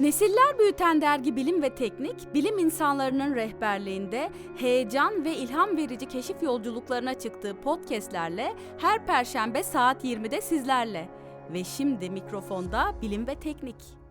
Nesiller büyüten dergi Bilim ve Teknik, bilim insanlarının rehberliğinde heyecan ve ilham verici keşif yolculuklarına çıktığı podcastlerle her perşembe saat 20'de sizlerle. Ve şimdi mikrofonda Bilim ve Teknik.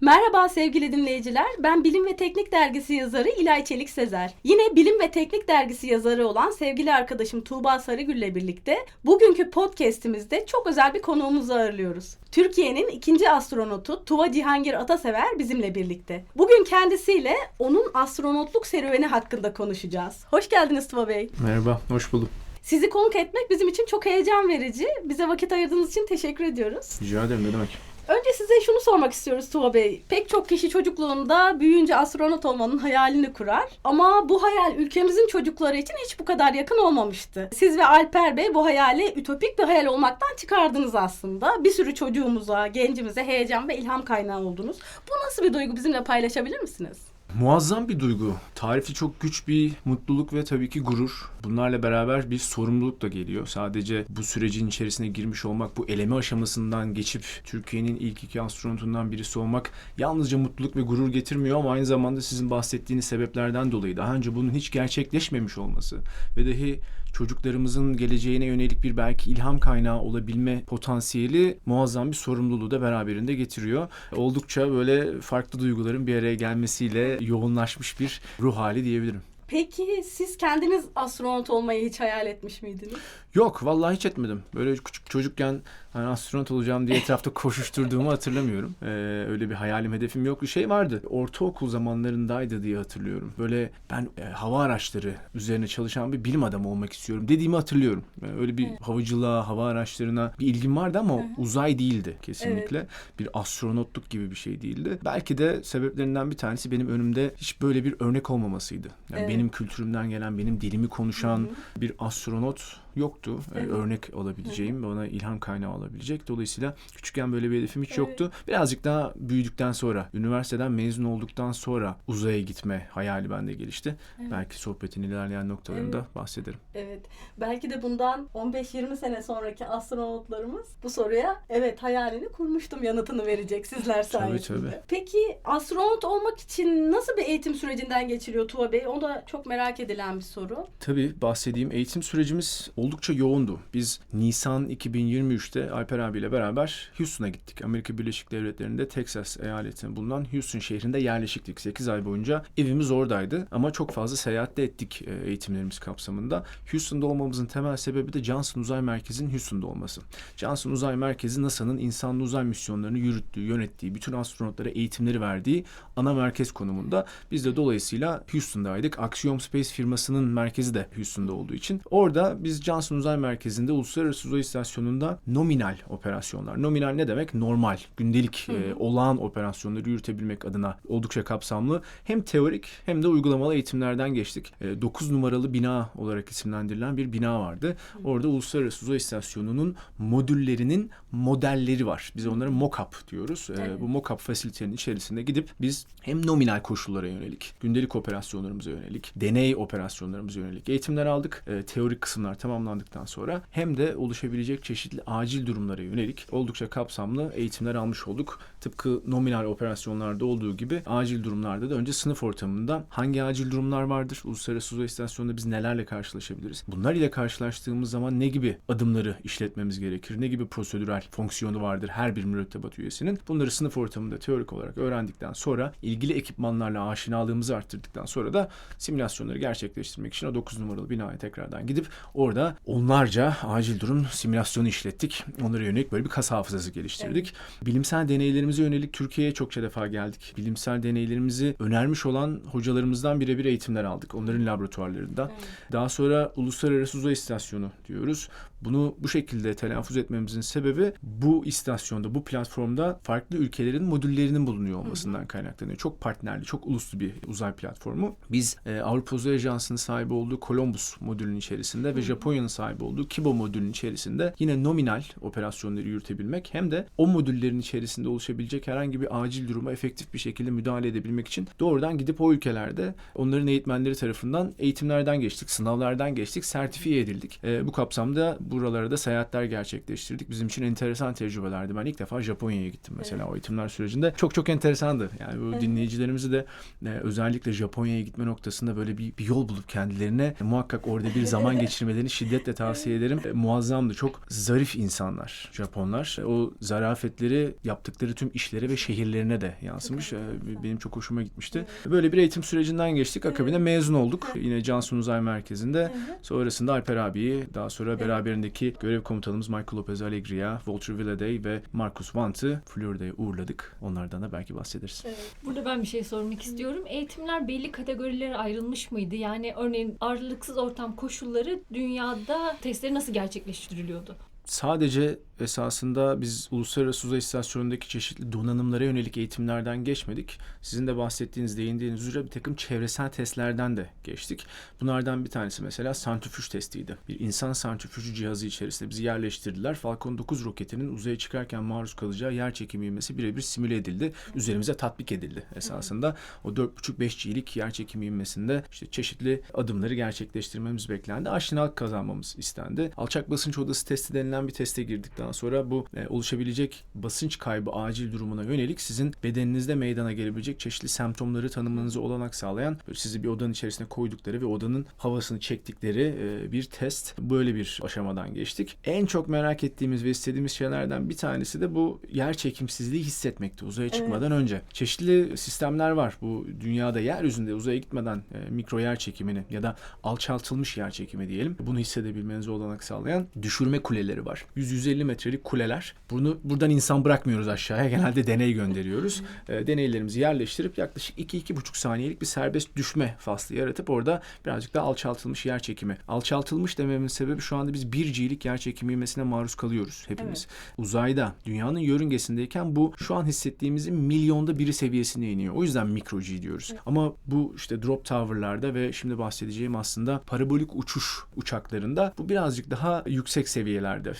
Merhaba sevgili dinleyiciler. Ben Bilim ve Teknik Dergisi yazarı İlay Çelik Sezer. Yine Bilim ve Teknik Dergisi yazarı olan sevgili arkadaşım Tuğba Sarıgül ile birlikte bugünkü podcast'imizde çok özel bir konuğumuzu ağırlıyoruz. Türkiye'nin ikinci astronotu Tuva Cihangir Atasever bizimle birlikte. Bugün kendisiyle onun astronotluk serüveni hakkında konuşacağız. Hoş geldiniz Tuva Bey. Merhaba, hoş buldum. Sizi konuk etmek bizim için çok heyecan verici. Bize vakit ayırdığınız için teşekkür ediyoruz. Rica ederim, ne demek? Önce size şunu sormak istiyoruz Tuğba Bey. Pek çok kişi çocukluğunda büyüyünce astronot olmanın hayalini kurar. Ama bu hayal ülkemizin çocukları için hiç bu kadar yakın olmamıştı. Siz ve Alper Bey bu hayali ütopik bir hayal olmaktan çıkardınız aslında. Bir sürü çocuğumuza, gencimize heyecan ve ilham kaynağı oldunuz. Bu nasıl bir duygu bizimle paylaşabilir misiniz? Muazzam bir duygu. Tarifi çok güç bir mutluluk ve tabii ki gurur. Bunlarla beraber bir sorumluluk da geliyor. Sadece bu sürecin içerisine girmiş olmak, bu eleme aşamasından geçip Türkiye'nin ilk iki astronotundan birisi olmak yalnızca mutluluk ve gurur getirmiyor ama aynı zamanda sizin bahsettiğiniz sebeplerden dolayı daha önce bunun hiç gerçekleşmemiş olması ve dahi çocuklarımızın geleceğine yönelik bir belki ilham kaynağı olabilme potansiyeli muazzam bir sorumluluğu da beraberinde getiriyor. Oldukça böyle farklı duyguların bir araya gelmesiyle yoğunlaşmış bir ruh hali diyebilirim. Peki siz kendiniz astronot olmayı hiç hayal etmiş miydiniz? Yok vallahi hiç etmedim. Böyle küçük çocukken hani astronot olacağım diye etrafta koşuşturduğumu hatırlamıyorum. Ee, öyle bir hayalim, hedefim yok. Bir şey vardı. Ortaokul zamanlarındaydı diye hatırlıyorum. Böyle ben e, hava araçları üzerine çalışan bir bilim adamı olmak istiyorum dediğimi hatırlıyorum. Ee, öyle bir havacılığa, hava araçlarına bir ilgim vardı ama uzay değildi kesinlikle. Bir astronotluk gibi bir şey değildi. Belki de sebeplerinden bir tanesi benim önümde hiç böyle bir örnek olmamasıydı. Yani Evet. benim kültürümden gelen, benim dilimi konuşan bir astronot yoktu. Evet. örnek olabileceğim, bana ilham kaynağı olabilecek. Dolayısıyla küçükken böyle bir hedefim hiç Evet. yoktu. Birazcık daha büyüdükten sonra, üniversiteden mezun olduktan sonra uzaya gitme hayali bende gelişti. Belki sohbetin ilerleyen noktalarında bahsederim. Evet. Belki de bundan 15-20 sene sonraki astronotlarımız bu soruya evet hayalini kurmuştum yanıtını verecek sizler Tabii, sayesinde. tabii. Peki astronot olmak için nasıl bir eğitim sürecinden geçiliyor Tuğba Bey? O da çok merak edilen bir soru. Tabii bahsedeyim. Eğitim sürecimiz oldukça yoğundu. Biz Nisan 2023'te Alper abiyle beraber Houston'a gittik. Amerika Birleşik Devletleri'nde Texas eyaletinde bulunan Houston şehrinde yerleşiktik. 8 ay boyunca evimiz oradaydı. Ama çok fazla seyahat de ettik e, eğitimlerimiz kapsamında. Houston'da olmamızın temel sebebi de Johnson Uzay Merkezi'nin Houston'da olması. Johnson Uzay Merkezi NASA'nın insanlı uzay misyonlarını yürüttüğü, yönettiği, bütün astronotlara eğitimleri verdiği ana merkez konumunda. Biz de dolayısıyla Houston'daydık. Axiom Space firmasının merkezi de Houston'da olduğu için. Orada biz Johnson Uzay Merkezi'nde Uluslararası Uzay İstasyonu'nda nominal operasyonlar. Nominal ne demek? Normal, gündelik, e, olağan operasyonları yürütebilmek adına oldukça kapsamlı. Hem teorik hem de uygulamalı eğitimlerden geçtik. 9 numaralı bina olarak isimlendirilen bir bina vardı. Orada Uluslararası Uzay İstasyonu'nun modüllerinin modelleri var. Biz onlara mock-up diyoruz. E, Evet. bu mock-up fasilitenin içerisinde gidip biz hem nominal koşullara yönelik, gündelik operasyonlarımıza yönelik, deney operasyonlarımıza yönelik eğitimler aldık. E, teorik kısımlar tamamlandıktan sonra hem de oluşabilecek çeşitli acil durumlara yönelik oldukça kapsamlı eğitimler almış olduk. Tıpkı nominal operasyonlarda olduğu gibi acil durumlarda da önce sınıf ortamında hangi acil durumlar vardır? Uluslararası Uzay İstasyonu'nda biz nelerle karşılaşabiliriz? Bunlar ile karşılaştığımız zaman ne gibi adımları işletmemiz gerekir? Ne gibi prosedürel fonksiyonu vardır her bir mürettebat üyesinin? Bunları sınıf ortamında teorik olarak öğrendikten sonra ilgili ekipmanlarla aşinalığımızı arttırdıktan sonra da simülasyonları gerçekleştirmek için o 9 numaralı binaya tekrardan gidip orada onlarca acil durum simülasyonu işlettik. Onlara yönelik böyle bir kas hafızası geliştirdik. Bilimsel deneylerimize yönelik Türkiye'ye çokça defa geldik. Bilimsel deneylerimizi önermiş olan hocalarımızdan birebir eğitimler aldık. Onların laboratuvarlarında. Daha sonra Uluslararası Uzay İstasyonu diyoruz. Bunu bu şekilde telaffuz etmemizin sebebi bu istasyonda, bu platformda farklı ülkelerin modüllerinin bulunuyor olmasından kaynaklanıyor. Çok partnerli, çok uluslu bir uzay platformu. Biz e, Avrupa Uzay Ajansı'nın sahibi olduğu Columbus modülünün içerisinde ve Japonya'nın sahibi olduğu Kibo modülünün içerisinde yine nominal operasyonları yürütebilmek hem de o modüllerin içerisinde oluşabilecek herhangi bir acil duruma efektif bir şekilde müdahale edebilmek için doğrudan gidip o ülkelerde onların eğitmenleri tarafından eğitimlerden geçtik, sınavlardan geçtik, sertifiye edildik. E, bu kapsamda bu buralara da seyahatler gerçekleştirdik. Bizim için enteresan tecrübelerdi. Ben ilk defa Japonya'ya gittim mesela o eğitimler sürecinde. Çok çok enteresandı. Yani bu dinleyicilerimizi de e, özellikle Japonya'ya gitme noktasında böyle bir, bir yol bulup kendilerine e, muhakkak orada bir zaman geçirmelerini şiddetle tavsiye ederim. E, muazzamdı. Çok zarif insanlar Japonlar. E, o zarafetleri yaptıkları tüm işlere ve şehirlerine de yansımış. E, benim çok hoşuma gitmişti. Böyle bir eğitim sürecinden geçtik. Akabinde mezun olduk. Yine Cansu Uzay Merkezi'nde. Sonrasında Alper abiyi, daha sonra beraberindeki görev komutanımız Michael Lopez Alegria, Walter Villaday ve Marcus Want'ı Florida'ya uğurladık. Onlardan da belki bahsederiz. Burada ben bir şey sormak istiyorum. Eğitimler belli kategorilere ayrılmış mıydı? Yani örneğin ağırlıksız ortam koşulları dünyada testleri nasıl gerçekleştiriliyordu? Sadece esasında biz Uluslararası Uzay İstasyonu'ndaki çeşitli donanımlara yönelik eğitimlerden geçmedik. Sizin de bahsettiğiniz, değindiğiniz üzere bir takım çevresel testlerden de geçtik. Bunlardan bir tanesi mesela santrifüj testiydi. Bir insan santrifüjü cihazı içerisinde bizi yerleştirdiler. Falcon 9 roketinin uzaya çıkarken maruz kalacağı yer çekimi ivmesi birebir simüle edildi. Üzerimize tatbik edildi esasında. O 4,5-5G'lik yer çekimi ivmesinde işte çeşitli adımları gerçekleştirmemiz beklendi. Aşinalık kazanmamız istendi. Alçak basınç odası testi denilen bir teste girdikten sonra bu e, oluşabilecek basınç kaybı acil durumuna yönelik sizin bedeninizde meydana gelebilecek çeşitli semptomları tanımanızı olanak sağlayan sizi bir odanın içerisine koydukları ve odanın havasını çektikleri e, bir test. Böyle bir aşamadan geçtik. En çok merak ettiğimiz ve istediğimiz şeylerden bir tanesi de bu yer çekimsizliği hissetmekti uzaya çıkmadan önce. Çeşitli sistemler var. Bu dünyada yeryüzünde uzaya gitmeden e, mikro yer çekimini ya da alçaltılmış yer çekimi diyelim. Bunu hissedebilmenize olanak sağlayan düşürme kuleleri var. 100-150 metrelik kuleler. Bunu buradan insan bırakmıyoruz aşağıya. Genelde deney gönderiyoruz. E, deneylerimizi yerleştirip yaklaşık 2-2,5 saniyelik bir serbest düşme faslı yaratıp orada birazcık daha alçaltılmış yer çekimi. Alçaltılmış dememin sebebi şu anda biz 1G'lik yer çekimi ivmesine maruz kalıyoruz hepimiz. Uzayda dünyanın yörüngesindeyken bu şu an hissettiğimizin milyonda biri seviyesine iniyor. O yüzden mikro G diyoruz. Ama bu işte drop tower'larda ve şimdi bahsedeceğim aslında parabolik uçuş uçaklarında bu birazcık daha yüksek seviyelerde.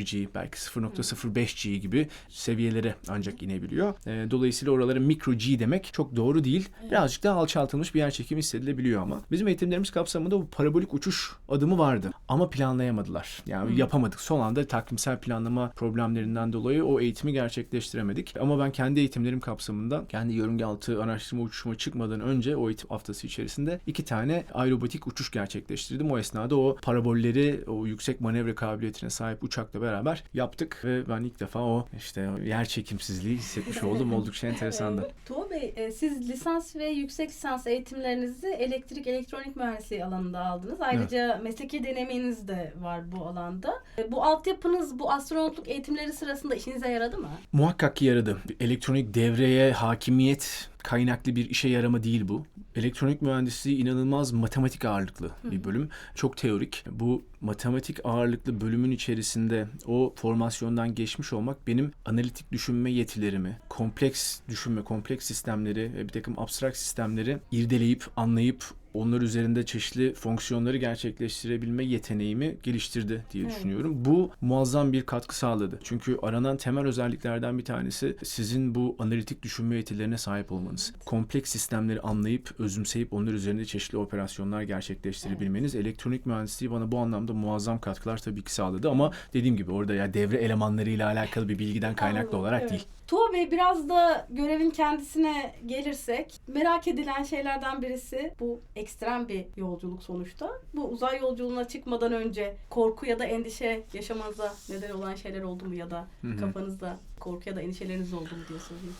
0.1G belki 0.05G gibi seviyelere ancak inebiliyor. E, dolayısıyla oralara mikro G demek çok doğru değil. Birazcık daha alçaltılmış bir yer çekimi hissedilebiliyor ama. Bizim eğitimlerimiz kapsamında bu parabolik uçuş adımı vardı. Ama planlayamadılar. Yani yapamadık. Son anda takvimsel planlama problemlerinden dolayı o eğitimi gerçekleştiremedik. Ama ben kendi eğitimlerim kapsamında kendi yörünge altı araştırma uçuşuma çıkmadan önce o eğitim haftası içerisinde iki tane aerobatik uçuş gerçekleştirdim. O esnada o parabolleri, o yüksek manevra kabiliyetine sahip uçakla beraber yaptık ve ben ilk defa o işte yer çekimsizliği hissetmiş oldum. Oldukça enteresandı. Tuğ Bey, e, siz lisans ve yüksek lisans eğitimlerinizi elektrik elektronik mühendisliği alanında aldınız. Ayrıca mesleki deneyiminiz de var bu alanda. E, Bu altyapınız bu astronotluk eğitimleri sırasında işinize yaradı mı? Muhakkak ki yaradı. Elektronik devreye hakimiyet kaynaklı bir işe yarama değil bu. Elektronik mühendisliği inanılmaz matematik ağırlıklı bir bölüm. Çok teorik. Bu matematik ağırlıklı bölümün içerisinde o formasyondan geçmiş olmak benim analitik düşünme yetilerimi, kompleks düşünme, kompleks sistemleri ve bir takım abstrakt sistemleri irdeleyip, anlayıp onlar üzerinde çeşitli fonksiyonları gerçekleştirebilme yeteneğimi geliştirdi diye Evet. düşünüyorum. Bu muazzam bir katkı sağladı. Çünkü aranan temel özelliklerden bir tanesi sizin bu analitik düşünme yetilerine sahip olmanız. Kompleks sistemleri anlayıp, özümseyip onlar üzerinde çeşitli operasyonlar gerçekleştirebilmeniz. Elektronik mühendisliği bana bu anlamda muazzam katkılar tabii ki sağladı ama dediğim gibi orada ya devre elemanlarıyla alakalı bir bilgiden kaynaklı olarak evet. değil. Tuğ Bey biraz da görevin kendisine gelirsek merak edilen şeylerden birisi bu ekstrem bir yolculuk sonuçta. Bu uzay yolculuğuna çıkmadan önce korku ya da endişe yaşamanıza neden olan şeyler oldu mu ya da Hı hı. kafanızda korku ya da endişeleriniz oldu mu diye sorayım.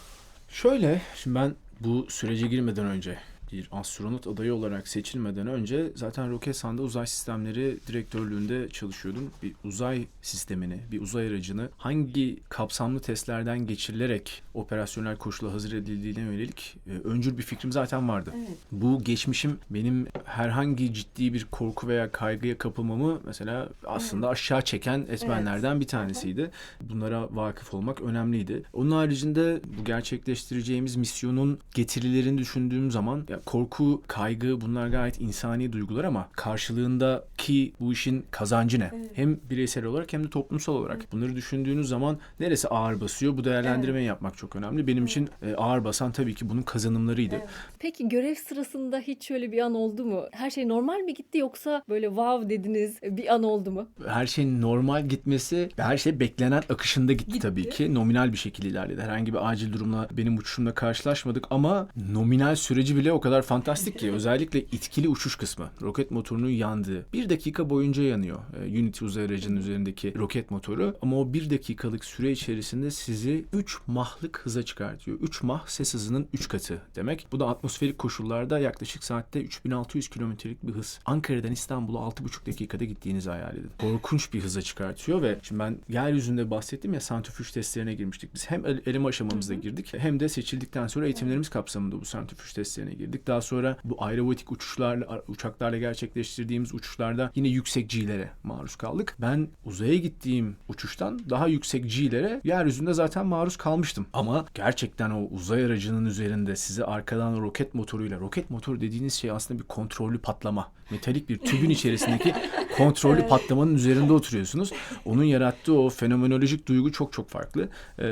Şöyle, şimdi ben bu sürece girmeden önce bir astronot adayı olarak seçilmeden önce zaten Roketsan'da uzay sistemleri direktörlüğünde çalışıyordum. Bir uzay sistemini, bir uzay aracını hangi kapsamlı testlerden geçirilerek operasyonel koşula hazır edildiğine yönelik e, öncül bir fikrim zaten vardı. Evet. Bu geçmişim benim herhangi ciddi bir korku veya kaygıya kapılmamı mesela aslında aşağı çeken etmenlerden bir tanesiydi. Bunlara vakıf olmak önemliydi. Onun haricinde bu gerçekleştireceğimiz misyonun getirilerini düşündüğüm zaman ya korku, kaygı bunlar gayet insani duygular ama karşılığındaki bu işin kazancı ne? Evet. Hem bireysel olarak hem de toplumsal olarak. Bunları düşündüğünüz zaman neresi ağır basıyor? Bu değerlendirmeyi yapmak çok önemli. Benim için e, ağır basan tabii ki bunun kazanımlarıydı. Evet. Peki görev sırasında hiç şöyle bir an oldu mu? Her şey normal mi gitti yoksa böyle wow dediniz bir an oldu mu? her şeyin normal gitmesi her şey beklenen akışında gitti, Gitti. tabii ki. Nominal bir şekilde ilerledi. Herhangi bir acil durumla benim uçuşumla karşılaşmadık ama nominal süreci bile o kadar fantastik ki. Özellikle itkili uçuş kısmı. Roket motorunun yandığı. Bir dakika boyunca yanıyor. Ee, Unity uzay aracının üzerindeki roket motoru. Ama o bir dakikalık süre içerisinde sizi 3 mahlık hıza çıkartıyor. 3 mah ses hızının 3 katı demek. Bu da atmosferik koşullarda yaklaşık saatte 3600 kilometrelik bir hız. Ankara'dan İstanbul'a 6,5 dakikada gittiğinizi hayal edin. Korkunç bir hıza çıkartıyor ve şimdi ben yeryüzünde bahsettim ya santrifüj testlerine girmiştik. Biz hem el- eleme aşamamızda girdik hem de seçildikten sonra eğitimlerimiz kapsamında bu santrifüj testlerine girdik. Daha sonra bu aerobatik uçuşlarla uçaklarla gerçekleştirdiğimiz uçuşlarda yine yüksek G'lere maruz kaldık. Ben uzaya gittiğim uçuştan daha yüksek G'lere yeryüzünde zaten maruz kalmıştım. Ama gerçekten o uzay aracının üzerinde sizi arkadan roket motoruyla roket motoru dediğiniz şey aslında bir kontrollü patlama. Metalik bir tübün içerisindeki kontrollü patlamanın üzerinde oturuyorsunuz. Onun yarattığı o fenomenolojik duygu çok çok farklı. Ee,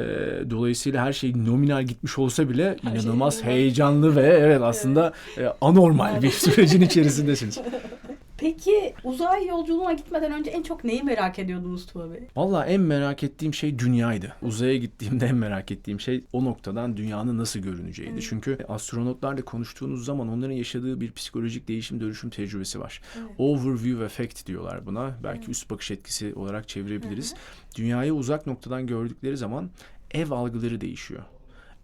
dolayısıyla her şey nominal gitmiş olsa bile Her şey inanılmaz normal. heyecanlı ve evet aslında e, anormal bir sürecin içerisindesiniz. Peki uzay yolculuğuna gitmeden önce en çok neyi merak ediyordunuz Tuğba Bey? Valla en merak ettiğim şey dünyaydı. Uzaya gittiğimde en merak ettiğim şey o noktadan dünyanın nasıl görüneceğiydi. Evet. Çünkü astronotlarla konuştuğunuz zaman onların yaşadığı bir psikolojik değişim dönüşüm tecrübesi var. Evet. Overview effect diyorlar buna. Belki üst bakış etkisi olarak çevirebiliriz. Dünyayı uzak noktadan gördükleri zaman ev algıları değişiyor.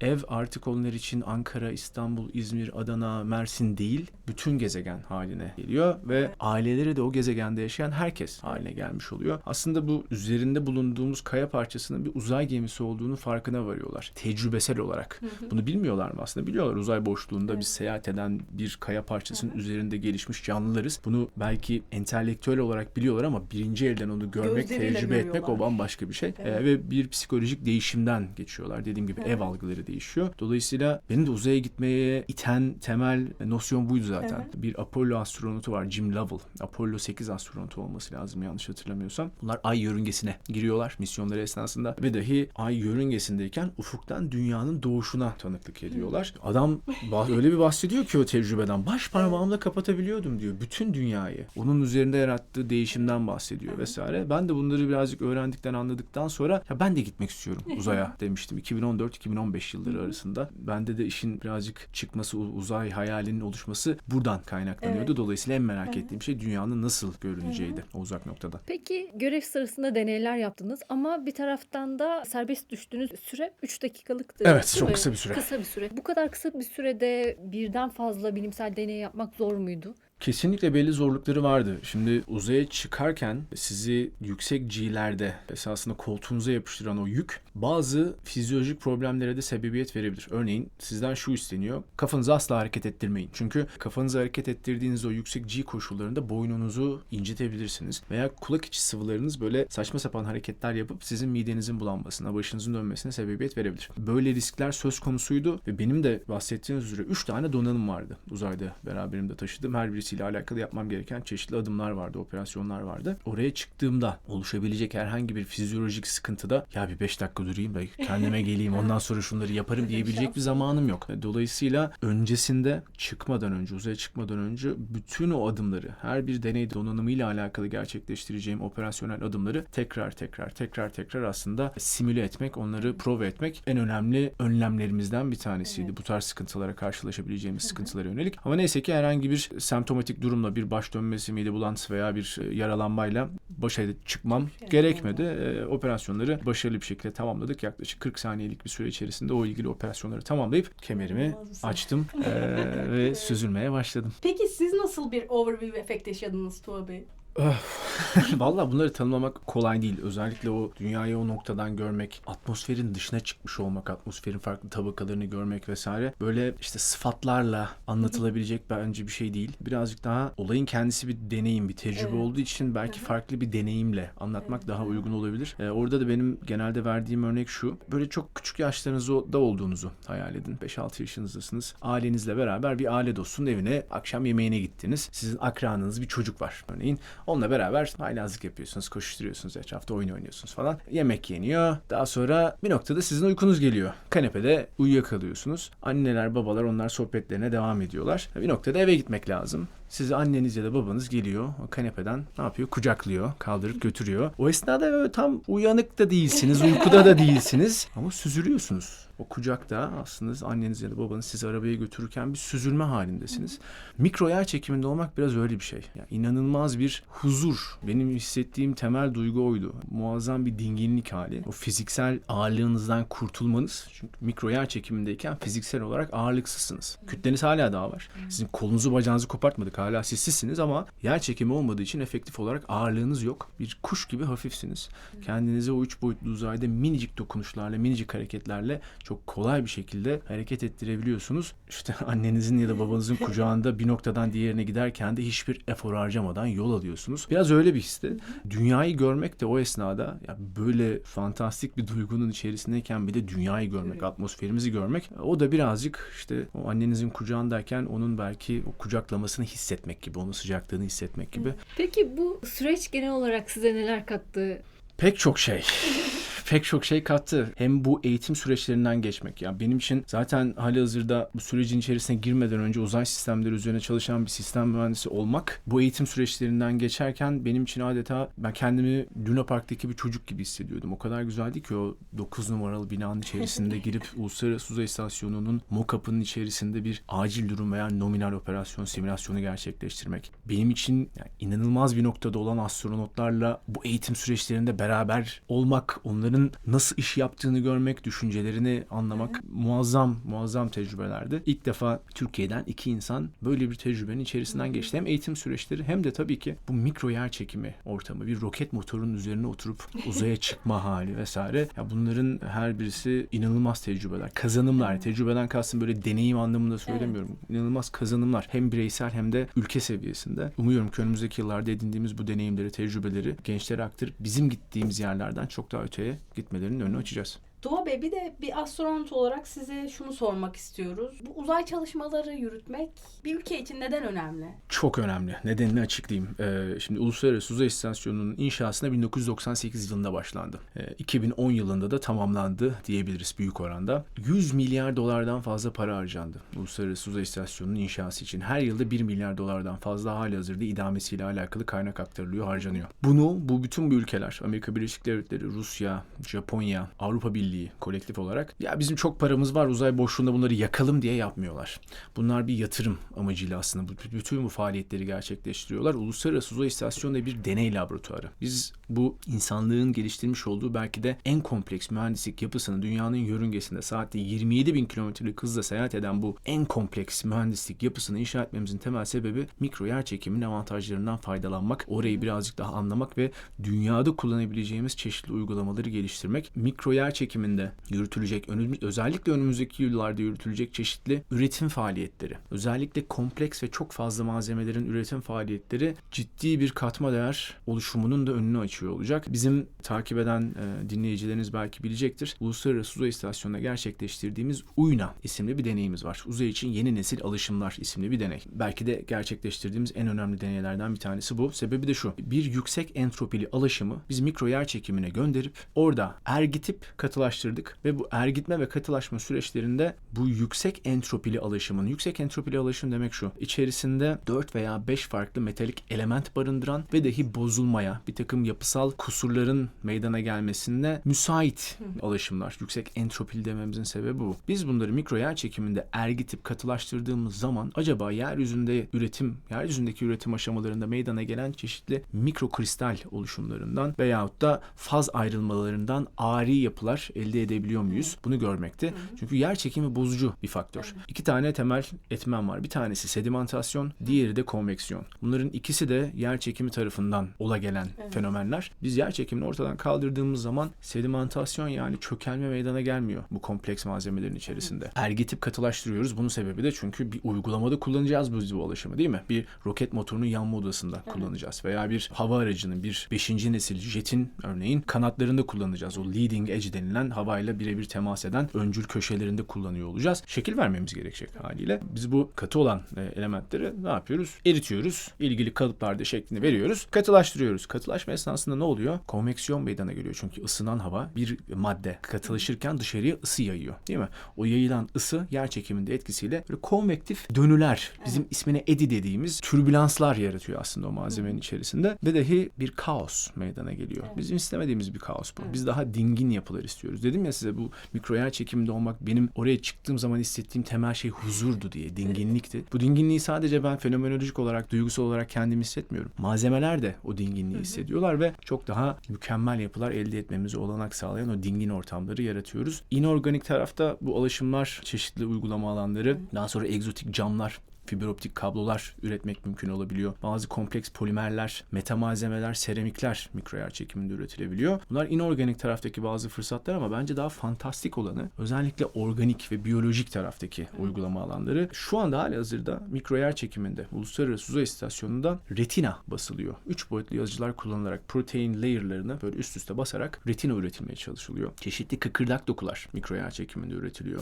Ev artık onlar için Ankara, İstanbul, İzmir, Adana, Mersin değil, bütün gezegen haline geliyor ve Evet. aileleri de o gezegende yaşayan herkes haline gelmiş oluyor. Aslında bu üzerinde bulunduğumuz kaya parçasının bir uzay gemisi olduğunu farkına varıyorlar. Tecrübesel olarak. Bunu bilmiyorlar mı aslında? Biliyorlar uzay boşluğunda Evet. biz seyahat eden bir kaya parçasının üzerinde gelişmiş canlılarız. Bunu belki entelektüel olarak biliyorlar ama birinci elden onu görmek, Gözleriyle tecrübe etmek o görüyorlar. bambaşka bir şey. Evet. Ee, ve bir psikolojik değişimden geçiyorlar. Dediğim gibi ev algıları değişiyor. Dolayısıyla beni de uzaya gitmeye iten temel nosyon buydu zaten. Evet. Bir Apollo astronotu var Jim Lovell. Apollo 8 astronotu olması lazım yanlış hatırlamıyorsam. Bunlar ay yörüngesine giriyorlar misyonları esnasında ve dahi ay yörüngesindeyken ufuktan dünyanın doğuşuna tanıklık ediyorlar. Adam öyle bir bahsediyor ki o tecrübeden. Baş parmağımla kapatabiliyordum diyor. Bütün dünyayı. Onun üzerinde yarattığı değişimden bahsediyor vesaire. Ben de bunları birazcık öğrendikten anladıktan sonra ya ben de gitmek istiyorum uzaya demiştim. 2014-2015 yılları arasında. Bende de işin birazcık çıkması, uzay hayalinin oluşması buradan kaynaklanıyordu. Evet. Dolayısıyla en merak ettiğim şey dünyanın nasıl görüneceğiydi o uzak noktada. Peki görev sırasında deneyler yaptınız ama bir taraftan da serbest düştüğünüz süre 3 dakikalıktı. Evet, çok mi? kısa bir süre. Kısa bir süre. Bu kadar kısa bir sürede birden fazla bilimsel deney yapmak zor muydu? Kesinlikle belli zorlukları vardı. Şimdi uzaya çıkarken sizi yüksek G'lerde esasında koltuğunuza yapıştıran o yük bazı fizyolojik problemlere de sebebiyet verebilir. Örneğin sizden şu isteniyor. Kafanızı asla hareket ettirmeyin. Çünkü kafanızı hareket ettirdiğiniz o yüksek G koşullarında boynunuzu incitebilirsiniz. Veya kulak içi sıvılarınız böyle saçma sapan hareketler yapıp sizin midenizin bulanmasına, başınızın dönmesine sebebiyet verebilir. Böyle riskler söz konusuydu ve benim de bahsettiğiniz üzere 3 tane donanım vardı uzayda beraberimde taşıdığım. Her birisiyle alakalı yapmam gereken çeşitli adımlar vardı, operasyonlar vardı. Oraya çıktığımda oluşabilecek herhangi bir fizyolojik sıkıntıda ya bir 5 dakika durayım da kendime geleyim ondan sonra şunları yaparım diyebilecek bir zamanım yok. Dolayısıyla öncesinde çıkmadan önce, uzaya çıkmadan önce bütün o adımları, her bir deney donanımıyla alakalı gerçekleştireceğim operasyonel adımları tekrar tekrar tekrar tekrar aslında simüle etmek, onları prova etmek en önemli önlemlerimizden bir tanesiydi. Bu tarz sıkıntılara karşılaşabileceğimiz sıkıntılara yönelik. Ama neyse ki herhangi bir semptomatik durumla bir baş dönmesi, mide bulantısı veya bir e, yaralanmayla başa çıkmam gerekmedi. E, operasyonları başarılı bir şekilde tamamladık. Yaklaşık 40 saniyelik bir süre içerisinde o ilgili operasyonları tamamlayıp kemerimi açtım e, ve süzülmeye başladım. Peki siz nasıl bir overview efekt yaşadınız Tuğba Bey? Vallahi bunları tanımlamak kolay değil. Özellikle o dünyayı o noktadan görmek, atmosferin dışına çıkmış olmak, atmosferin farklı tabakalarını görmek vesaire. Böyle işte sıfatlarla anlatılabilecek bence bir şey değil. Birazcık daha olayın kendisi bir deneyim, bir tecrübe Evet. olduğu için belki farklı bir deneyimle anlatmak daha uygun olabilir. Ee, orada da benim genelde verdiğim örnek şu. Böyle çok küçük yaşlarınızda olduğunuzu hayal edin. 5-6 yaşınızdasınız. Ailenizle beraber bir aile dostunun evine akşam yemeğine gittiniz. Sizin akranınız bir çocuk var örneğin. Onunla beraber haylazlık yapıyorsunuz, koşuşturuyorsunuz, etrafta oyun oynuyorsunuz falan. Yemek yeniyor. Daha sonra bir noktada sizin uykunuz geliyor. Kanepede uyuyakalıyorsunuz. Anneler, babalar onlar sohbetlerine devam ediyorlar. Bir noktada eve gitmek lazım. Sizi anneniz ya da babanız geliyor. O kanepeden ne yapıyor? Kucaklıyor, kaldırıp götürüyor. O esnada böyle tam uyanık da değilsiniz, uykuda da değilsiniz. Ama süzülüyorsunuz. O kucakta aslında anneniz ya da babanız sizi arabaya götürürken bir süzülme halindesiniz. Mikro yer çekiminde olmak biraz öyle bir şey. Yani inanılmaz bir huzur. Benim hissettiğim temel duygu oydu. Muazzam bir dinginlik hali. O fiziksel ağırlığınızdan kurtulmanız. Çünkü mikro yer çekimindeyken fiziksel olarak ağırlıksızsınız. Kütleniz hala daha var. Sizin kolunuzu bacağınızı kopartmadık. Hala siz sizsiniz ama yer çekimi olmadığı için efektif olarak ağırlığınız yok. Bir kuş gibi hafifsiniz. Kendinizi o üç boyutlu uzayda minicik dokunuşlarla, minicik hareketlerle çok kolay bir şekilde hareket ettirebiliyorsunuz. İşte annenizin ya da babanızın kucağında bir noktadan diğerine giderken de hiçbir efor harcamadan yol alıyorsunuz. Biraz öyle bir histi. Dünyayı görmek de o esnada ya böyle fantastik bir duygunun içerisindeyken bir de dünyayı görmek, atmosferimizi görmek o da birazcık işte o annenizin kucağındayken onun belki o kucaklamasını hissetmek gibi, onun sıcaklığını hissetmek gibi. Peki bu süreç genel olarak size neler kattı? Pek çok şey. Pek çok şey kattı. Hem bu eğitim süreçlerinden geçmek. Ya benim için zaten hali hazırda bu sürecin içerisine girmeden önce uzay sistemleri üzerine çalışan bir sistem mühendisi olmak bu eğitim süreçlerinden geçerken benim için adeta ben kendimi Luna Park'taki bir çocuk gibi hissediyordum. O kadar güzeldi ki o 9 numaralı binanın içerisinde girip Uluslararası Uzay İstasyonu'nun mock-up'ının içerisinde bir acil durum veya nominal operasyon simülasyonu gerçekleştirmek. Benim için yani inanılmaz bir noktada olan astronotlarla bu eğitim süreçlerinde beraber olmak, onların nasıl iş yaptığını görmek, düşüncelerini anlamak muazzam, muazzam tecrübelerdi. İlk defa Türkiye'den iki insan böyle bir tecrübenin içerisinden geçti. Hem eğitim süreçleri hem de tabii ki bu mikro yer çekimi ortamı, bir roket motorunun üzerine oturup uzaya çıkma hali vesaire. Ya bunların her birisi inanılmaz tecrübeler, kazanımlar. Tecrübeden kastım böyle deneyim anlamında söylemiyorum. İnanılmaz kazanımlar hem bireysel hem de ülke seviyesinde. Umuyorum ki önümüzdeki yıllarda edindiğimiz bu deneyimleri, tecrübeleri gençlere aktarıp bizim gittiğimiz yerlerden çok daha öteye gitmelerinin önünü açacağız. Doğa Bey bir de bir astronot olarak size şunu sormak istiyoruz. Bu uzay çalışmaları yürütmek bir ülke için neden önemli? Çok önemli. Nedenini açıklayayım. Ee, şimdi Uluslararası Uzay İstasyonu'nun inşasına 1998 yılında başlandı. Ee, 2010 yılında da tamamlandı diyebiliriz büyük oranda. 100 milyar dolardan fazla para harcandı Uluslararası Uzay İstasyonu'nun inşası için. Her yılda 1 milyar dolardan fazla hali hazırda idamesiyle alakalı kaynak aktarılıyor, harcanıyor. Bunu bu bütün bu ülkeler, Amerika Birleşik Devletleri, Rusya, Japonya, Avrupa Birliği kolektif olarak ya bizim çok paramız var uzay boşluğunda bunları yakalım diye yapmıyorlar. Bunlar bir yatırım amacıyla aslında bütün bu faaliyetleri gerçekleştiriyorlar. Uluslararası Uzay İstasyonu da bir deney laboratuvarı. Biz bu insanlığın geliştirmiş olduğu belki de en kompleks mühendislik yapısını dünyanın yörüngesinde saatte 27 bin kilometrelik hızla seyahat eden bu en kompleks mühendislik yapısını inşa etmemizin temel sebebi mikro yer çekiminin avantajlarından faydalanmak, orayı birazcık daha anlamak ve dünyada kullanabileceğimiz çeşitli uygulamaları geliştirmek. Mikro yer çekiminde yürütülecek, özellikle önümüzdeki yıllarda yürütülecek çeşitli üretim faaliyetleri, özellikle kompleks ve çok fazla malzemelerin üretim faaliyetleri ciddi bir katma değer oluşumunun da önünü açıyor olacak. Bizim takip eden e, dinleyicileriniz belki bilecektir. Uluslararası Uzay İstasyonu'nda gerçekleştirdiğimiz UYNA isimli bir deneyimiz var. Uzay için yeni nesil alışımlar isimli bir deney. Belki de gerçekleştirdiğimiz en önemli deneylerden bir tanesi bu. Sebebi de şu. Bir yüksek entropili alaşımı biz mikro yer çekimine gönderip orada ergitip katılaştırdık ve bu ergitme ve katılaşma süreçlerinde bu yüksek entropili alaşımın, yüksek entropili alaşım demek şu. içerisinde 4 veya 5 farklı metalik element barındıran ve dahi bozulmaya, bir takım yapısal kusurların meydana gelmesine müsait alaşımlar. Yüksek entropili dememizin sebebi bu. Biz bunları mikro yer çekiminde ergitip katılaştırdığımız zaman acaba yeryüzünde üretim, yeryüzündeki üretim aşamalarında meydana gelen çeşitli mikrokristal oluşumlarından veyahut da faz ayrılmalarından ari yapılar elde edebiliyor muyuz? Bunu görmekte. Çünkü yer çekimi bozucu bir faktör. İki tane temel etmen var. Bir tanesi sedimentasyon, diğeri de konveksiyon. Bunların ikisi de yer çekimi tarafından ola gelen fenomenler. Biz yer çekimini ortadan kaldırdığımız zaman sedimentasyon yani çökelme meydana gelmiyor bu kompleks malzemelerin içerisinde. Ergetip katılaştırıyoruz. Bunun sebebi de çünkü bir uygulamada kullanacağız biz bu ulaşımı değil mi? Bir roket motorunun yanma odasında kullanacağız veya bir hava aracının bir 5. nesil jetin örneğin kanatlarında kullanacağız. O leading edge denilen havayla birebir temas eden öncül köşelerinde kullanıyor olacağız. Şekil vermemiz gerekecek haliyle. Biz bu katı olan e, elementleri ne yapıyoruz? Eritiyoruz. İlgili kalıplarda şeklini veriyoruz. Katılaştırıyoruz. Katılaşma esnasında ne oluyor? Konveksiyon meydana geliyor. Çünkü ısınan hava bir madde katılaşırken dışarıya ısı yayıyor. Değil mi? O yayılan ısı yer çekiminde etkisiyle böyle konvektif dönüler, bizim ismine edi dediğimiz türbülanslar yaratıyor aslında o malzemenin içerisinde. Ve dahi bir kaos meydana geliyor. Bizim istemediğimiz bir kaos bu. Biz daha dingin yapılar istiyoruz. Dedim ya size bu mikro yer çekiminde olmak benim oraya çıktığım zaman hissettiğim temel şey huzurdu diye, dinginlikti. Bu dinginliği sadece ben fenomenolojik olarak, duygusal olarak kendim hissetmiyorum. Malzemeler de o dinginliği hissediyorlar ve çok daha mükemmel yapılar elde etmemize olanak sağlayan o dingin ortamları yaratıyoruz. İnorganik tarafta bu alışımlar, çeşitli uygulama alanları, daha sonra egzotik camlar fiber optik kablolar üretmek mümkün olabiliyor. Bazı kompleks polimerler, meta malzemeler, seramikler mikro yer çekiminde üretilebiliyor. Bunlar inorganik taraftaki bazı fırsatlar ama bence daha fantastik olanı özellikle organik ve biyolojik taraftaki uygulama alanları. Şu anda hali hazırda mikro yer çekiminde Uluslararası Uzay İstasyonu'nda retina basılıyor. Üç boyutlu yazıcılar kullanılarak protein layer'larını böyle üst üste basarak retina üretilmeye çalışılıyor. Çeşitli kıkırdak dokular mikro yer çekiminde üretiliyor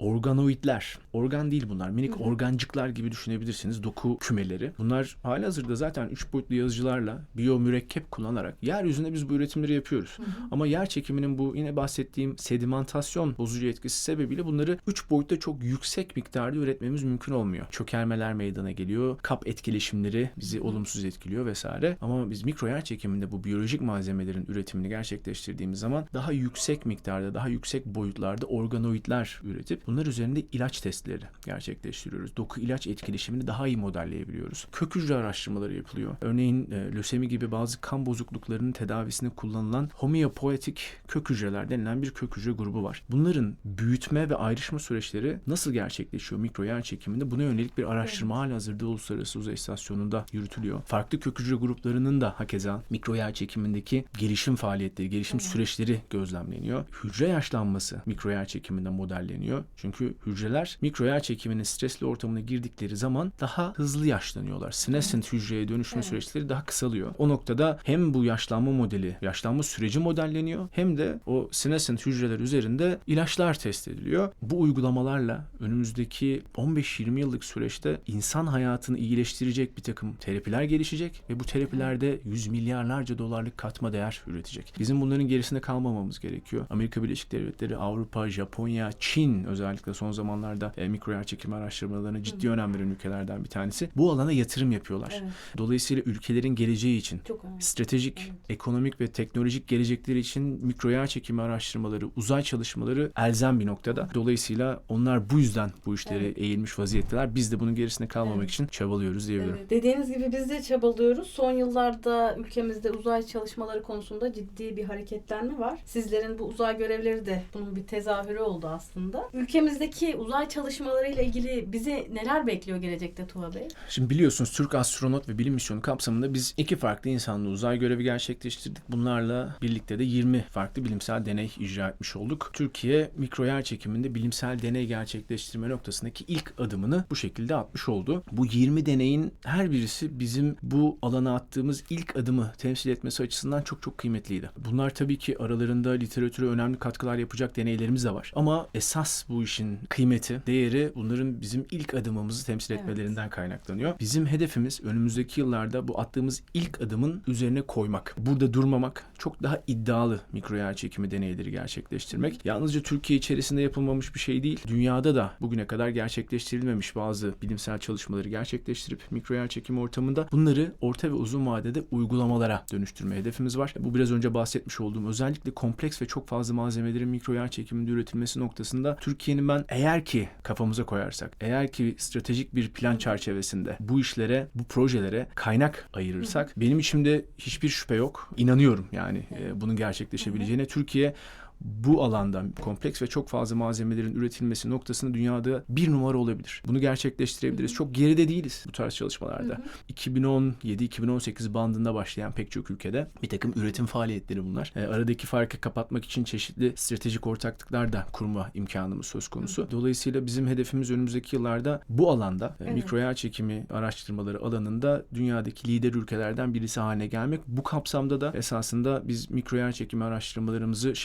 organoidler. Organ değil bunlar. Minik organcıklar gibi düşünebilirsiniz. Doku kümeleri. Bunlar halihazırda zaten üç boyutlu yazıcılarla biyomürekkep kullanarak yeryüzünde biz bu üretimleri yapıyoruz. Ama yer çekiminin bu yine bahsettiğim sedimentasyon bozucu etkisi sebebiyle bunları üç boyutta çok yüksek miktarda üretmemiz mümkün olmuyor. Çökelmeler meydana geliyor. Kap etkileşimleri bizi olumsuz etkiliyor vesaire. Ama biz mikro yer çekiminde bu biyolojik malzemelerin üretimini gerçekleştirdiğimiz zaman daha yüksek miktarda, daha yüksek boyutlarda organoidler üretip bunlar üzerinde ilaç testleri gerçekleştiriyoruz. Doku ilaç etkileşimini daha iyi modelleyebiliyoruz. Kök hücre araştırmaları yapılıyor. Örneğin e, lösemi gibi bazı kan bozukluklarının tedavisine kullanılan homeopoetik kök hücreler denilen bir kök hücre grubu var. Bunların büyütme ve ayrışma süreçleri nasıl gerçekleşiyor mikro yer çekiminde? Buna yönelik bir araştırma halihazırda Uluslararası Uzay İstasyonu'nda yürütülüyor. Farklı kök hücre gruplarının da hakeza mikro yer çekimindeki gelişim faaliyetleri, gelişim süreçleri gözlemleniyor. Hücre yaşlanması mikro yer çekiminde modelleniyor. Çünkü hücreler mikro yer çekiminin stresli ortamına girdikleri zaman daha hızlı yaşlanıyorlar. Senescent hücreye dönüşme süreçleri daha kısalıyor. O noktada hem bu yaşlanma modeli, yaşlanma süreci modelleniyor hem de o senescent hücreler üzerinde ilaçlar test ediliyor. Bu uygulamalarla önümüzdeki 15-20 yıllık süreçte insan hayatını iyileştirecek bir takım terapiler gelişecek ve bu terapilerde yüz milyarlarca dolarlık katma değer üretecek. Bizim bunların gerisinde kalmamamız gerekiyor. Amerika Birleşik Devletleri, Avrupa, Japonya, Çin özellikle son zamanlarda e, mikro yer çekimi araştırmalarına ciddi önem veren ülkelerden bir tanesi. Bu alana yatırım yapıyorlar. Evet. Dolayısıyla ülkelerin geleceği için Çok önemli. stratejik, Evet. ekonomik ve teknolojik gelecekleri için mikro yer çekimi araştırmaları, uzay çalışmaları elzem bir noktada. Dolayısıyla onlar bu yüzden bu işleri Evet. eğilmiş vaziyetteler. Biz de bunun gerisine kalmamak Evet. için çabalıyoruz diyebilirim. Evet. Dediğiniz gibi biz de çabalıyoruz. Son yıllarda ülkemizde uzay çalışmaları konusunda ciddi bir hareketlenme var. Sizlerin bu uzay görevleri de bunun bir tezahürü oldu aslında. Ülkemizdeki uzay çalışmalarıyla ilgili bizi neler bekliyor gelecekte Tuğha Bey? Şimdi biliyorsunuz Türk Astronot ve Bilim Misyonu kapsamında biz iki farklı insanlı uzay görevi gerçekleştirdik. Bunlarla birlikte de 20 farklı bilimsel deney icra etmiş olduk. Türkiye mikro yer çekiminde bilimsel deney gerçekleştirme noktasındaki ilk adımını bu şekilde atmış oldu. Bu 20 deneyin her birisi bizim bu alana attığımız ilk adımı temsil etmesi açısından çok çok kıymetliydi. Bunlar tabii ki aralarında literatüre önemli katkılar yapacak deneylerimiz de var. Ama esas bu işin kıymeti, değeri bunların bizim ilk adımımızı temsil Evet. etmelerinden kaynaklanıyor. Bizim hedefimiz önümüzdeki yıllarda bu attığımız ilk adımın üzerine koymak. Burada durmamak, çok daha iddialı mikro yer çekimi deneyleri gerçekleştirmek. Yalnızca Türkiye içerisinde yapılmamış bir şey değil. Dünyada da bugüne kadar gerçekleştirilmemiş bazı bilimsel çalışmaları gerçekleştirip mikro yer çekimi ortamında bunları orta ve uzun vadede uygulamalara dönüştürme hedefimiz var. Bu biraz önce bahsetmiş olduğum özellikle kompleks ve çok fazla malzemelerin mikro yer çekiminde üretilmesi noktasında Türkiye'nin ben eğer ki kafamıza koyarsak, eğer ki stratejik bir plan çerçevesinde bu işlere, bu projelere kaynak ayırırsak benim içimde hiçbir şüphe yok. İnanıyorum yani e, bunun gerçekleşebileceğine. Türkiye bu alanda kompleks ve çok fazla malzemelerin üretilmesi noktasında dünyada bir numara olabilir. Bunu gerçekleştirebiliriz. Çok geride değiliz bu tarz çalışmalarda. 2017-2018 bandında başlayan pek çok ülkede bir takım üretim faaliyetleri bunlar. E, aradaki farkı kapatmak için çeşitli stratejik ortaklıklar da kurma imkanımız söz konusu. Dolayısıyla bizim hedefimiz önümüzdeki yıllarda bu alanda e, Evet. mikro yer çekimi araştırmaları alanında dünyadaki lider ülkelerden birisi haline gelmek. Bu kapsamda da esasında biz mikro yer çekimi araştırmalarımızı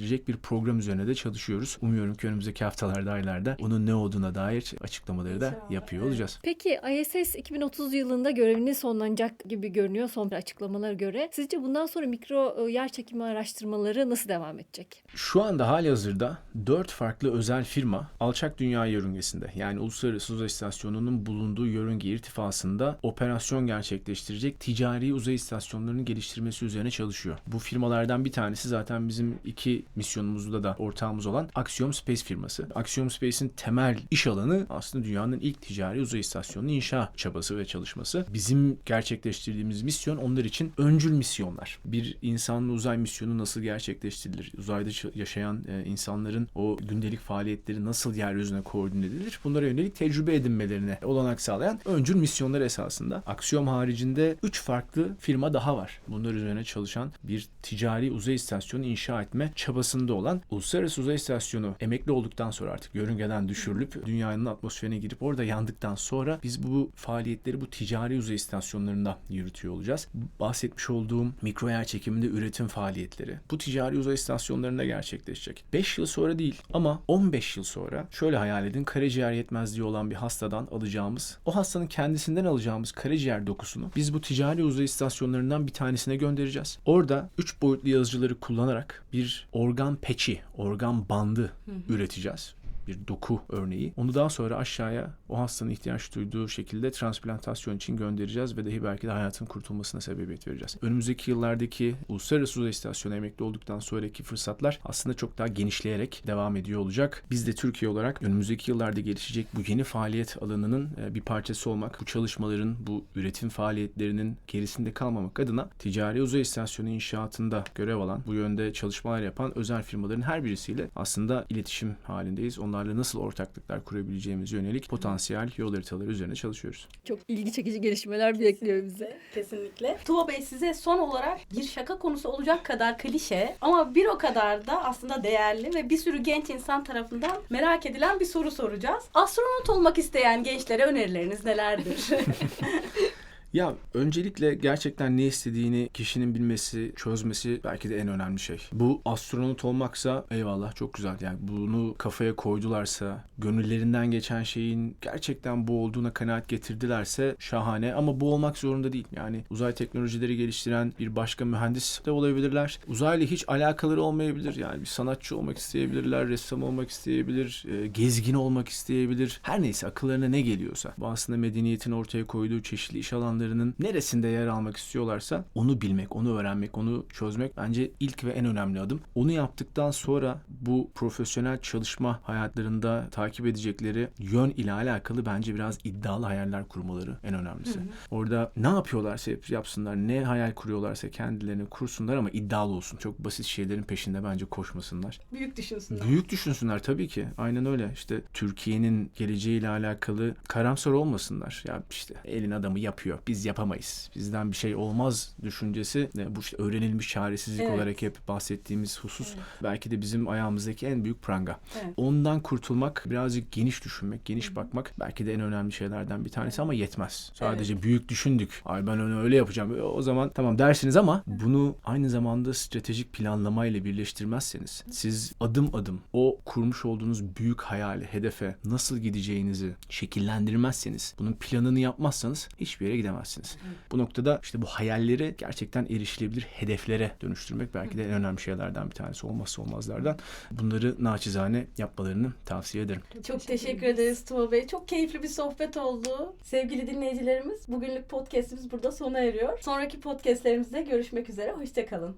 şekillendirecek bir program üzerine de çalışıyoruz. Umuyorum ki önümüzdeki haftalarda, aylarda onun ne olduğuna dair açıklamaları da İnşallah, yapıyor olacağız. Peki ISS 2030 yılında görevini sonlanacak gibi görünüyor son açıklamalara göre. Sizce bundan sonra mikro e, yer çekimi araştırmaları nasıl devam edecek? Şu anda hali hazırda dört farklı özel firma alçak dünya yörüngesinde yani Uluslararası Uzay İstasyonu'nun bulunduğu yörünge irtifasında operasyon gerçekleştirecek ticari uzay istasyonlarının geliştirmesi üzerine çalışıyor. Bu firmalardan bir tanesi zaten bizim iki misyonumuzda da ortağımız olan Axiom Space firması. Axiom Space'in temel iş alanı aslında dünyanın ilk ticari uzay istasyonunu inşa çabası ve çalışması. Bizim gerçekleştirdiğimiz misyon onlar için öncül misyonlar. Bir insanlı uzay misyonu nasıl gerçekleştirilir? Uzayda yaşayan e, insanların o gündelik faaliyetleri nasıl yeryüzüne koordine edilir? Bunlara yönelik tecrübe edinmelerine olanak sağlayan öncül misyonlar esasında. Aksiyon haricinde 3 farklı firma daha var. Bunlar üzerine çalışan bir ticari uzay istasyonu inşa etme çabasında olan Uluslararası Uzay İstasyonu emekli olduktan sonra artık yörüngeden düşürülüp dünyanın atmosferine girip orada yandıktan sonra biz bu faaliyetleri bu ticari uzay istasyonlarında yürütüyor olacağız. Bahsetmiş olduğum mikro yer çekiminde üretim faaliyetleri bu ticari uzay istasyonlarında gerçekleşecek. 5 yıl sonra değil ama 15 yıl sonra şöyle hayal edin karaciğer yetmezliği olan bir hastadan alacağımız o hastanın kendisinden alacağımız karaciğer dokusunu biz bu ticari uzay istasyonlarından bir tanesine göndereceğiz. Orada 3 boyutlu yazıcıları kullanarak bir organ peçi, organ bandı üreteceğiz bir doku örneği. Onu daha sonra aşağıya o hastanın ihtiyaç duyduğu şekilde transplantasyon için göndereceğiz ve dahi belki de hayatın kurtulmasına sebebiyet vereceğiz. Önümüzdeki yıllardaki Uluslararası Uzay İstasyonu emekli olduktan sonraki fırsatlar aslında çok daha genişleyerek devam ediyor olacak. Biz de Türkiye olarak önümüzdeki yıllarda gelişecek bu yeni faaliyet alanının e, bir parçası olmak, bu çalışmaların, bu üretim faaliyetlerinin gerisinde kalmamak adına ticari uzay istasyonu inşaatında görev alan, bu yönde çalışmalar yapan özel firmaların her birisiyle aslında iletişim halindeyiz. Onlarla nasıl ortaklıklar kurabileceğimiz yönelik potansiyel yol haritaları üzerine çalışıyoruz. Çok ilgi çekici gelişmeler bekliyor bizi. Kesinlikle. Tuba Bey size son olarak bir şaka konusu olacak kadar klişe ama bir o kadar da aslında değerli ve bir sürü genç insan tarafından merak edilen bir soru soracağız. Astronot olmak isteyen gençlere önerileriniz nelerdir? Ya öncelikle gerçekten ne istediğini kişinin bilmesi, çözmesi belki de en önemli şey. Bu astronot olmaksa eyvallah çok güzel. Yani bunu kafaya koydularsa, gönüllerinden geçen şeyin gerçekten bu olduğuna kanaat getirdilerse şahane ama bu olmak zorunda değil. Yani uzay teknolojileri geliştiren bir başka mühendis de olabilirler. Uzayla hiç alakaları olmayabilir. Yani bir sanatçı olmak isteyebilirler, ressam olmak isteyebilir, e, gezgin olmak isteyebilir. Her neyse akıllarına ne geliyorsa. Bu aslında medeniyetin ortaya koyduğu çeşitli iş alanlarının neresinde yer almak istiyorlarsa onu bilmek, onu öğrenmek, onu çözmek bence ilk ve en önemli adım. Onu yaptıktan sonra bu profesyonel çalışma hayatlarında takip edecekleri yön ile alakalı bence biraz iddialı hayaller kurmaları en önemlisi. Orada ne yapıyorlarsa yap- yapsınlar, ne hayal kuruyorlarsa kendilerini kursunlar ama iddialı olsun. Çok basit şeylerin peşinde bence koşmasınlar. Büyük düşünsünler. Büyük düşünsünler tabii ki. Aynen öyle. İşte Türkiye'nin geleceğiyle alakalı karamsar olmasınlar. Ya işte elin adamı yapıyor. Biz yapamayız. Bizden bir şey olmaz düşüncesi. Bu işte öğrenilmiş çaresizlik Evet. olarak hep bahsettiğimiz husus. Evet. Belki de bizim ayağımızdaki en büyük pranga. Evet. Ondan kurtulmak, birazcık geniş düşünmek, geniş bakmak belki de en önemli şeylerden bir tanesi ama yetmez. Sadece büyük düşündük. Ay ben onu öyle yapacağım. O zaman tamam dersiniz ama bunu aynı zamanda stratejik planlamayla birleştirmezseniz siz adım adım o kurmuş olduğunuz büyük hayali, hedefe nasıl gideceğinizi şekillendirmezseniz, bunun planını yapmazsanız hiçbir yere gidemezsiniz. Bu noktada işte bu hayalleri gerçekten erişilebilir hedeflere dönüştürmek belki de en önemli şeylerden bir tanesi olmazsa olmazlardan. Bunları naçizane yapmalarını tavsiye ederim. Çok teşekkür ederiz Tuba Bey. Çok keyifli bir sohbet oldu. Sevgili dinleyicilerimiz, bugünlük podcastimiz burada sona eriyor. Sonraki podcastlerimizde görüşmek üzere. Hoşçakalın.